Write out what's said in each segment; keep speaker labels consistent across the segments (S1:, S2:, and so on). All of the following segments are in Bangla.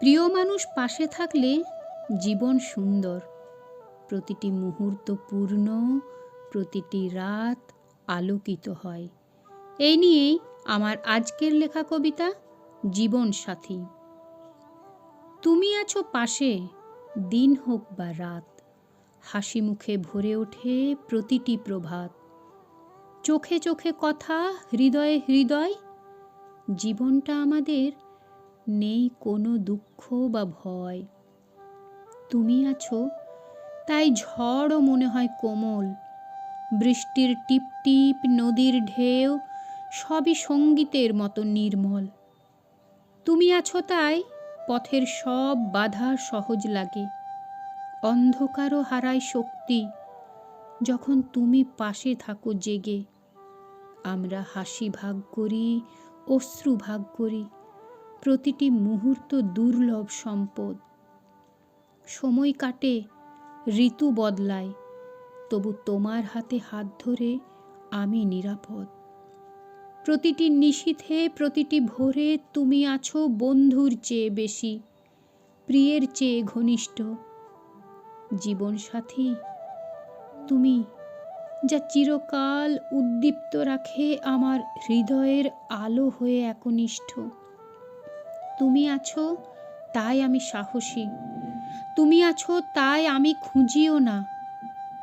S1: প্রিয় মানুষ পাশে থাকলে জীবন সুন্দর। প্রতিটি মুহূর্ত পূর্ণ, প্রতিটি রাত আলোকিত হয়। এই নিয়েই আমার আজকের লেখা কবিতা জীবন সাথী। তুমি আছো পাশে, দিন হোক বা রাত, হাসি মুখে ভরে ওঠে প্রতিটি প্রভাত। চোখে চোখে কথা, হৃদয়ে হৃদয়, জীবনটা আমাদের নেই কোনো দুঃখ বা ভয়। তুমি আছো, তাই ঝড়ও মনে হয় কোমল। বৃষ্টির টিপ টিপ, নদীর ঢেউ, সবই সঙ্গীতের মতো নির্মল। তুমি আছো তাই পথের সব বাধা সহজ লাগে। অন্ধকারও হারায় শক্তি, যখন তুমি পাশে থাকো জেগে। আমরা হাসি ভাগ করি, অশ্রু ভাগ করি। প্রতিটি মুহূর্ত দুর্লভ সম্পদ। সময় কাটে, ঋতু বদলায়, তবু তোমার হাতে হাত ধরে আমি নিরাপদ। প্রতিটি নিশীথে প্রতিটি ভোরে তুমি আছো বন্ধুর চেয়ে বেশি, প্রিয়ের চেয়ে ঘনিষ্ঠ। জীবনসাথী, তুমি যা চিরকাল উদ্দীপ্ত রাখে আমার হৃদয়ের আলো হয়ে একনিষ্ঠ। তুমি আছো, তাই আমি সাহসী। তুমি আছো, তাই আমি খুঁজিও না।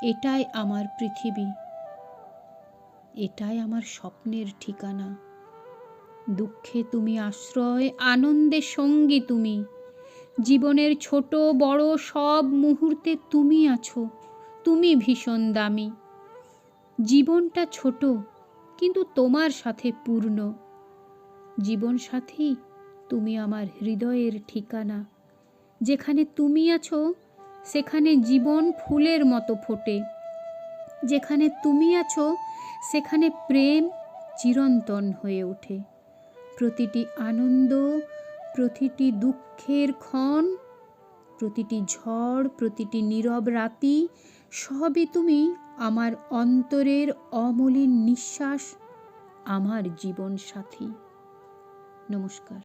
S1: এটাই আমার পৃথিবী। এটাই আমার স্বপ্নের ঠিকানা। দুঃখে তুমি আশ্রয়, আনন্দে সঙ্গী তুমি। জীবনের ছোট, বড় সব মুহূর্তে তুমি আছো, তুমি ভীষণ দামি। জীবনটা ছোট, কিন্তু তোমার সাথে পূর্ণ। জীবন সাথী তুমি আমার হৃদয়ের ঠিকানা। যেখানে তুমি আছো, সেখানে জীবন ফুলের মতো ফোটে। যেখানে তুমি আছো, সেখানে প্রেম চিরন্তন হয়ে ওঠে। প্রতিটি আনন্দ, প্রতিটি দুঃখের ক্ষণ, প্রতিটি ঝড়, প্রতিটি নীরব রাতি, সবই তুমি আমার অন্তরের অমলিন নিঃশ্বাস, আমার জীবন সাথী। নমস্কার।